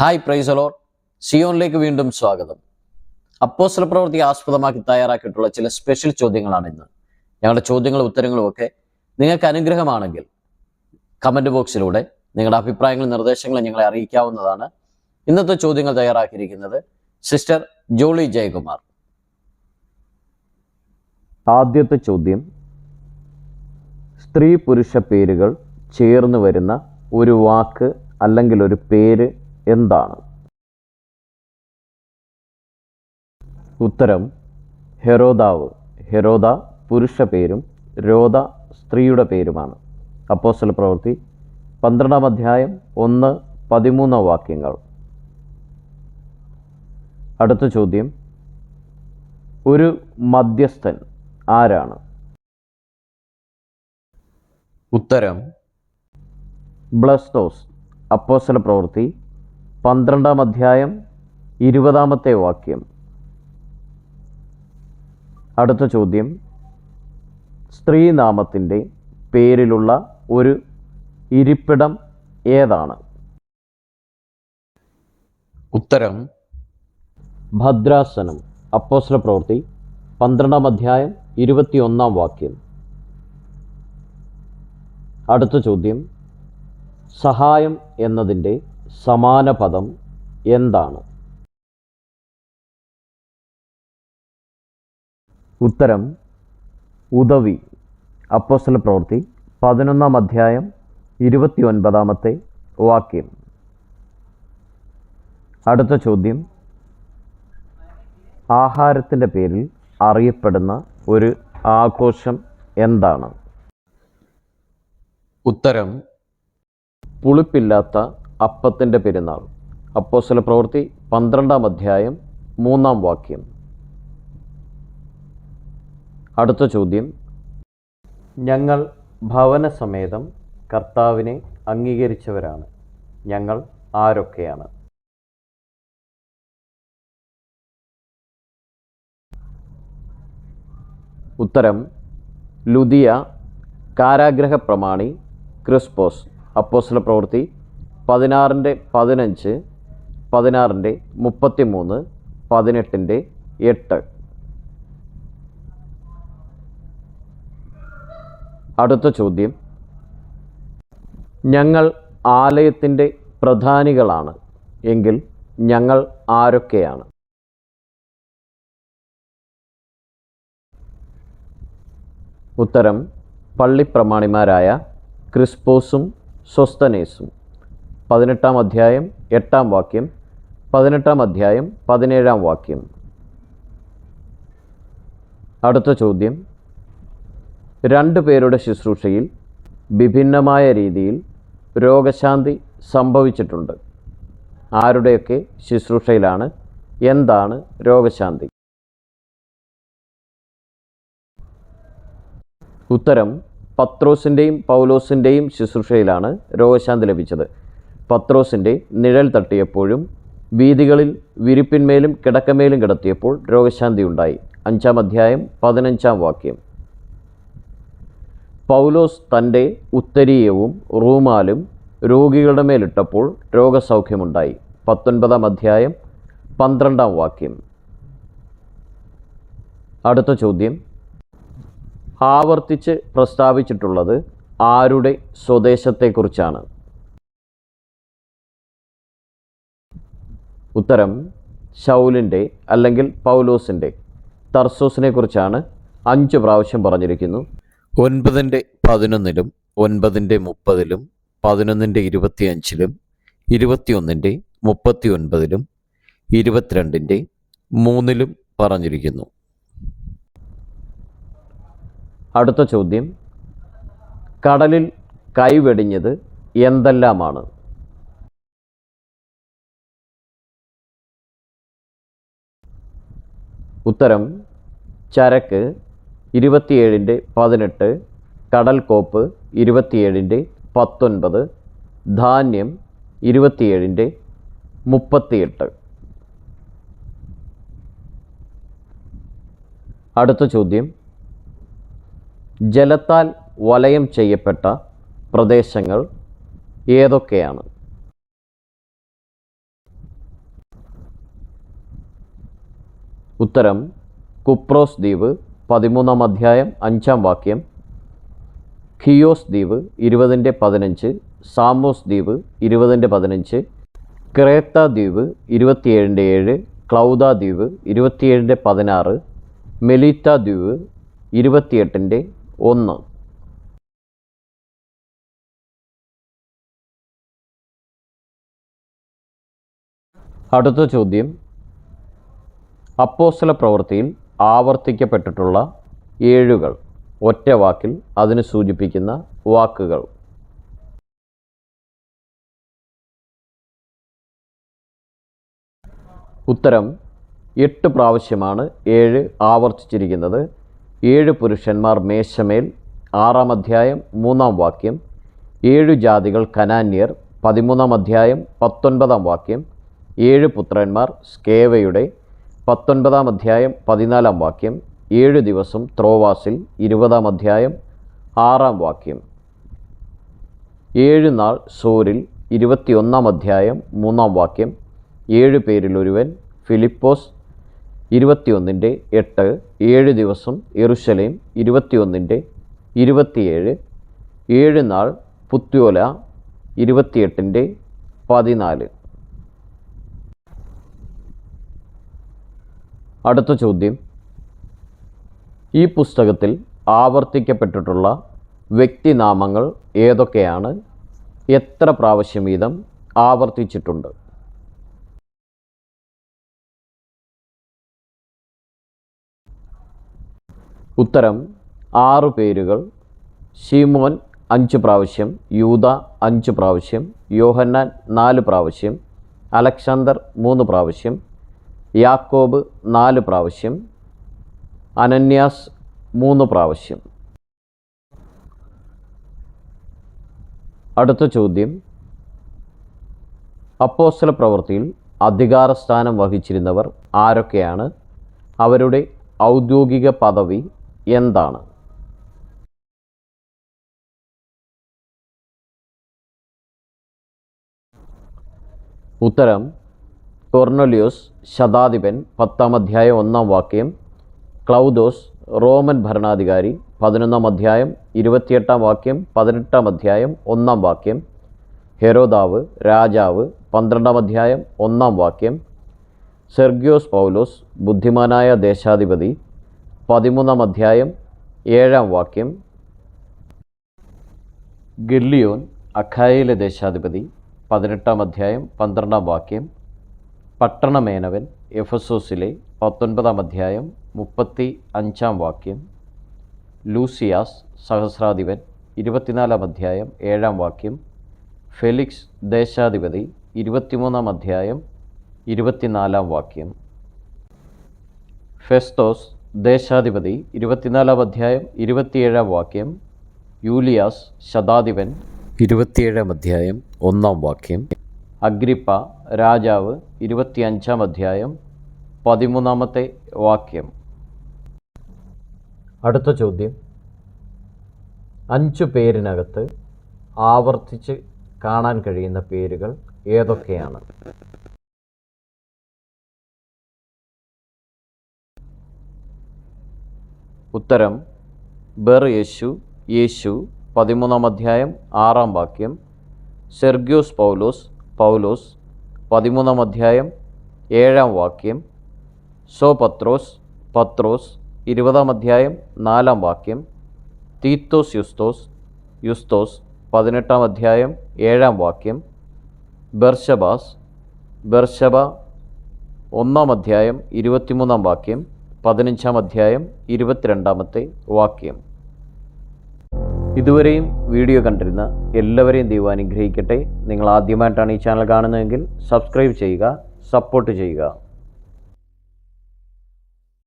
Hi പ്രൈസലോർ സിയോണിലേക്ക് വീണ്ടും സ്വാഗതം. Apostle പ്രവൃത്തി ആസ്പദമാക്കി തയ്യാറാക്കിയിട്ടുള്ള ചില സ്പെഷ്യൽ ചോദ്യങ്ങളാണ് ഇന്ന്. ഞങ്ങളുടെ ചോദ്യങ്ങളും ഉത്തരങ്ങളും ഒക്കെ നിങ്ങൾക്ക് അനുഗ്രഹമാണെങ്കിൽ കമന്റ് ബോക്സിലൂടെ നിങ്ങളുടെ അഭിപ്രായങ്ങളും നിർദ്ദേശങ്ങളും ഞങ്ങളെ അറിയിക്കാവുന്നതാണ്. ഇന്നത്തെ ചോദ്യങ്ങൾ തയ്യാറാക്കിയിരിക്കുന്നത് സിസ്റ്റർ ജോളി ജയകുമാർ. ആദ്യത്തെ ചോദ്യം സ്ത്രീ പുരുഷ പേരുകൾ ചേർന്ന് വരുന്ന ഒരു വാക്ക് അല്ലെങ്കിൽ ഒരു പേര് എന്താണ്? ഉത്തരം ഹെറോദാവ് ഹെറോദ പുരുഷ പേരും രോദ സ്ത്രീയുടെ പേരുമാണ്. അപ്പോസ്റ്റൽ പ്രവൃത്തി പന്ത്രണ്ടാം അധ്യായം ഒന്ന് പതിമൂന്ന് വാക്യങ്ങൾ. അടുത്ത ചോദ്യം ഒരു മധ്യസ്ഥൻ ആരാണ്? ഉത്തരം ബ്ലസ്തോസ്. അപ്പോസ്റ്റൽ പ്രവൃത്തി പന്ത്രണ്ടാം അധ്യായം ഇരുപതാമത്തെ വാക്യം. അടുത്ത ചോദ്യം. സ്ത്രീനാമത്തിന്റെ പേരിലുള്ള ഒരു ഇരിപ്പിടം ഏതാണ്? ഉത്തരം. ഭദ്രാസനം അപ്പോസ്ല പ്രവൃത്തി പന്ത്രണ്ടാം അധ്യായം ഇരുപത്തിയൊന്നാം വാക്യം. അടുത്ത ചോദ്യം. സഹായം എന്നതിന്റെ സമാന പദം എന്താണ്? ഉത്തരം ഉദവി അപ്പോസ്റ്റൽ പ്രവൃത്തി പതിനൊന്നാം അധ്യായം ഇരുപത്തി ഒൻപതാമത്തെ വാക്യം. അടുത്ത ചോദ്യം ആഹാരത്തിന്റെ പേരിൽ അറിയപ്പെടുന്ന ഒരു ആഘോഷം എന്താണ്? ഉത്തരം പുളിപ്പില്ലാത്ത അപ്പത്തിന്റെ പെരുന്നാൾ. അപ്പോസ്തല പ്രവൃത്തി പന്ത്രണ്ടാം അധ്യായം മൂന്നാം വാക്യം. അടുത്ത ചോദ്യം. ഞങ്ങൾ ഭവനസമേതം കർത്താവിനെ അംഗീകരിച്ചവരാണ്. ഞങ്ങൾ ആരൊക്കെയാണ്? ഉത്തരം. ലുദിയ കാരാഗ്രഹ പ്രമാണി ക്രിസ്പോസ് അപ്പോസ്ല പ്രവൃത്തി പതിനാറിന്റെ പതിനഞ്ച് പതിനാറിന്റെ മുപ്പത്തി മൂന്ന് പതിനെട്ടിന്റെ എട്ട്. അടുത്ത ചോദ്യം. ഞങ്ങൾ ആലയത്തിന്റെ പ്രധാനികളാണ് എങ്കിൽ ഞങ്ങൾ ആരൊക്കെയാണ്? ഉത്തരം പള്ളിപ്രമാണിമാരായ ക്രിസ്പോസും സ്വസ്തനേസും പതിനെട്ടാം അധ്യായം എട്ടാം വാക്യം പതിനെട്ടാം അധ്യായം പതിനേഴാം വാക്യം. അടുത്ത ചോദ്യം. രണ്ട് പേരുടെ ശുശ്രൂഷയിൽ വിഭിന്നമായ രീതിയിൽ രോഗശാന്തി സംഭവിച്ചിട്ടുണ്ട്. ആരുടെയൊക്കെ ശുശ്രൂഷയിലാണ് എന്താണ് രോഗശാന്തി? ഉത്തരം പത്രോസിന്റെയും പൗലോസിന്റെയും ശുശ്രൂഷയിലാണ് രോഗശാന്തി ലഭിച്ചത്. പത്രോസിന്റെ നിഴൽ തട്ടിയപ്പോഴും വീതികളിൽ വിരിപ്പിന്മേലും കിടക്കമേലും കിടത്തിയപ്പോൾ രോഗശാന്തി ഉണ്ടായി. അഞ്ചാം അധ്യായം പതിനഞ്ചാം വാക്യം. പൗലോസ് തന്റെ ഉത്തരീയവും റൂമാലും രോഗികളുടെ മേലിട്ടപ്പോൾ രോഗസൗഖ്യമുണ്ടായി. പത്തൊൻപതാം അധ്യായം പന്ത്രണ്ടാം വാക്യം. അടുത്ത ചോദ്യം. ആവർത്തിച്ച് പ്രസ്താവിച്ചിട്ടുള്ളത് ആരുടെ സ്വദേശത്തെക്കുറിച്ചാണ്. ഉത്തരം ഷൗലിന്റെ അല്ലെങ്കിൽ പൗലോസിന്റെ. തർസോസിനെ കുറിച്ചാണ് അഞ്ച് പ്രാവശ്യം പറഞ്ഞിരിക്കുന്നു. ഒൻപതിന്റെ പതിനൊന്നിലും ഒൻപതിന്റെ മുപ്പതിലും പതിനൊന്നിന്റെ ഇരുപത്തിയഞ്ചിലും ഇരുപത്തിയൊന്നിന്റെ മുപ്പത്തി ഒൻപതിലും ഇരുപത്തിരണ്ടിന്റെ മൂന്നിലും പറഞ്ഞിരിക്കുന്നു. അടുത്ത ചോദ്യം കടലിൽ കൈവെടിഞ്ഞത് എന്തെല്ലാമാണ്? ഉത്തരം ചരക്ക് ഇരുപത്തിയേഴിന്റെ പതിനെട്ട് കടൽക്കോപ്പ് ഇരുപത്തിയേഴിന്റെ പത്തൊൻപത് ധാന്യം ഇരുപത്തിയേഴിന്റെ മുപ്പത്തിയെട്ട്. അടുത്ത ചോദ്യം. ജലത്താൽ വലയം ചെയ്യപ്പെട്ട പ്രദേശങ്ങൾ ഏതൊക്കെയാണ്? ഉത്തരം കുപ്രോസ് ദ്വീപ് പതിമൂന്നാം അധ്യായം അഞ്ചാം വാക്യം. ഖിയോസ് ദ്വീപ് ഇരുപതിന്റെ പതിനഞ്ച്. സാമോസ് ദ്വീപ് ഇരുപതിന്റെ പതിനഞ്ച്. ക്രേത്ത ദ്വീപ് ഇരുപത്തിയേഴിന്റെ ഏഴ്. ക്ലൗദ ദ്വീപ് ഇരുപത്തിയേഴിന്റെ പതിനാറ്. മെലീത്ത ദ്വീപ് ഇരുപത്തിയെട്ടിന്റെ ഒന്ന്. അടുത്ത ചോദ്യം. അപ്പോസ്തല പ്രവൃത്തിയിൽ ആവർത്തിക്കപ്പെട്ടിട്ടുള്ള ഏഴുകൾ ഒറ്റ വാക്കിൽ അതിന് സൂചിപ്പിക്കുന്ന വാക്കുകൾ. ഉത്തരം എട്ട് പ്രാവശ്യമാണ് ഏഴ് ആവർത്തിച്ചിരിക്കുന്നത്. ഏഴ് പുരുഷന്മാർ മേശമേൽ ആറാം അധ്യായം മൂന്നാം വാക്യം. ഏഴു ജാതികൾ കനാന്യർ പതിമൂന്നാം അധ്യായം പത്തൊൻപതാം വാക്യം. ഏഴ് പുത്രന്മാർ സ്കേവയുടെ പത്തൊൻപതാം അധ്യായം പതിനാലാം വാക്യം ഏഴ് ദിവസം ത്രോവാസിൽ ഇരുപതാം അധ്യായം ആറാം വാക്യം. ഏഴ് നാൾ സോറിൽ ഇരുപത്തിയൊന്നാം അധ്യായം മൂന്നാം വാക്യം ഏഴ് പേരിൽ ഒരുവൻ ഫിലിപ്പോസ് ഇരുപത്തിയൊന്നിന്റെ എട്ട് ഏഴ് ദിവസം എറുശലേം ഇരുപത്തിയൊന്നിന്റെ ഇരുപത്തിയേഴ് ഏഴ് നാൾ പുത്യോല ഇരുപത്തിയെട്ടിന്റെ പതിനാല്. അടുത്ത ചോദ്യം. ഈ പുസ്തകത്തിൽ ആവർത്തിക്കപ്പെട്ടിട്ടുള്ള വ്യക്തിനാമങ്ങൾ ഏതൊക്കെയാണ്? എത്ര പ്രാവശ്യം വീതം ആവർത്തിച്ചിട്ടുണ്ട്? ഉത്തരം ആറ് പേരുകൾ. ഷീമോൻ അഞ്ച് പ്രാവശ്യം യൂത അഞ്ച് പ്രാവശ്യം യോഹന്നാൻ നാല് പ്രാവശ്യം അലക്സാണ്ടർ മൂന്ന് പ്രാവശ്യം യാക്കോബ് നാല് പ്രാവശ്യം അനന്യാസ് മൂന്ന് പ്രാവശ്യം. അടുത്ത ചോദ്യം. അപ്പോസ്തല പ്രവൃത്തിയിൽ അധികാരസ്ഥാനം വഹിച്ചിരുന്നവർ ആരൊക്കെയാണ്? അവരുടെ ഔദ്യോഗിക പദവി എന്താണ്? ഉത്തരം കൊർണലിയോസ് ശതാധിപൻ പത്താം അധ്യായം ഒന്നാം വാക്യം ക്ലൗദോസ് റോമൻ ഭരണാധികാരി പതിനൊന്നാം അധ്യായം ഇരുപത്തിയെട്ടാം വാക്യം പതിനെട്ടാം അധ്യായം ഒന്നാം വാക്യം ഹെരോദാവ് രാജാവ് പന്ത്രണ്ടാം അധ്യായം ഒന്നാം വാക്യം സെർഗ്യോസ് പൗലോസ് ബുദ്ധിമാനായ ദേശാധിപതി പതിമൂന്നാം അധ്യായം ഏഴാം വാക്യം ഗില്ലിയോൻ അഖായയിലെ ദേശാധിപതി പതിനെട്ടാം അധ്യായം പന്ത്രണ്ടാം വാക്യം പട്ടണമേനവൻ എഫസോസിലെ പത്തൊൻപതാം അധ്യായം മുപ്പത്തി അഞ്ചാം വാക്യം ലൂസിയാസ് സഹസ്രാധിപൻ ഇരുപത്തിനാലാം അധ്യായം ഏഴാം വാക്യം ഫെലിക്സ് ദേശാധിപതി ഇരുപത്തിമൂന്നാം അധ്യായം ഇരുപത്തിനാലാം വാക്യം. ഫെസ്തോസ് ദേശാധിപതി ഇരുപത്തിനാലാം അധ്യായം ഇരുപത്തിയേഴാം വാക്യം യൂലിയാസ് ശതാധിപൻ ഇരുപത്തിയേഴാം അധ്യായം ഒന്നാം വാക്യം. അഗ്രിപ്പ രാജാവ് ഇരുപത്തിയഞ്ചാം അധ്യായം പതിമൂന്നാമത്തെ വാക്യം. അടുത്ത ചോദ്യം. അഞ്ചു പേരിനകത്ത് ആവർത്തിച്ച് കാണാൻ കഴിയുന്ന പേരുകൾ ഏതൊക്കെയാണ്? ഉത്തരം ബെർ യേശു യേശു പതിമൂന്നാം അധ്യായം ആറാം വാക്യം സെർഗ്യോസ് പൗലോസ് പൗലോസ് പതിമൂന്നാം അധ്യായം ഏഴാം വാക്യം സോ പത്രോസ് പത്രോസ് ഇരുപതാം അധ്യായം നാലാം വാക്യം തീത്തോസ് യുസ്തോസ് യുസ്തോസ് പതിനെട്ടാം അധ്യായം ഏഴാം വാക്യം ബർഷബാസ് ബർഷബ ഒന്നാം അധ്യായം ഇരുപത്തിമൂന്നാം വാക്യം പതിനഞ്ചാം അധ്യായം ഇരുപത്തിരണ്ടാമത്തെ വാക്യം. ഇതുവരെയും വീഡിയോ കണ്ടിരുന്ന എല്ലാവരെയും ദൈവം അനുഗ്രഹിക്കട്ടെ. നിങ്ങൾ ആദ്യമായിട്ടാണ് ഈ ചാനൽ കാണുന്നതെങ്കിൽ സബ്സ്ക്രൈബ് ചെയ്യുക സപ്പോർട്ട് ചെയ്യുക.